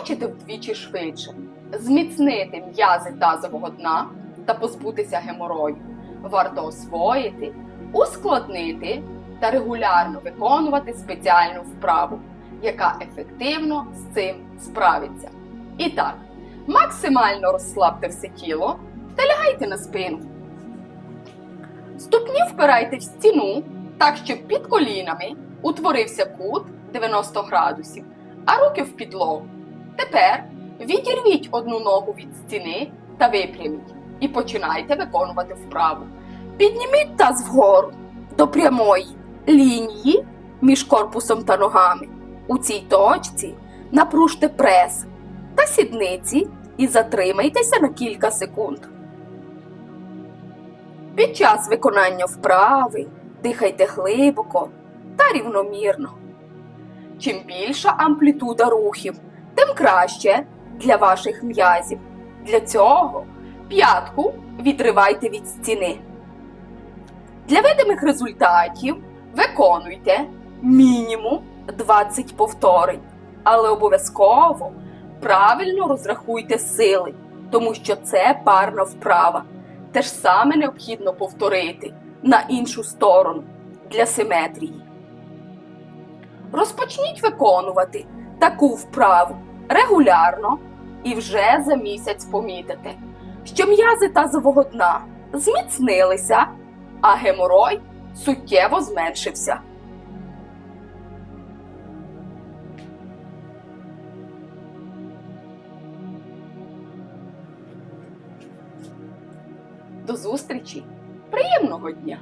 Хочете вдвічі швидше зміцнити м'язи тазового дна та позбутися геморою, варто освоїти, ускладнити та регулярно виконувати спеціальну вправу, яка ефективно з цим справиться. І так, максимально розслабте все тіло та лягайте на спину. Ступні впирайте в стіну так, щоб під колінами утворився кут 90 градусів, а руки в підлогу. Тепер відірвіть одну ногу від стіни та випряміть і починайте виконувати вправу. Підніміть таз вгору до прямої лінії між корпусом та ногами. У цій точці напружте прес та сідниці і затримайтеся на кілька секунд. Під час виконання вправи дихайте глибоко та рівномірно. Чим більша амплітуда рухів, тим краще для ваших м'язів. Для цього п'ятку відривайте від стіни. Для видимих результатів виконуйте мінімум 20 повторень, але обов'язково правильно розрахуйте сили, тому що це парна вправа. Те ж саме необхідно повторити на іншу сторону для симетрії. Розпочніть виконувати таку вправу регулярно і вже за місяць помітите, що м'язи тазового дна зміцнилися, а геморой суттєво зменшився. До зустрічі! Приємного дня!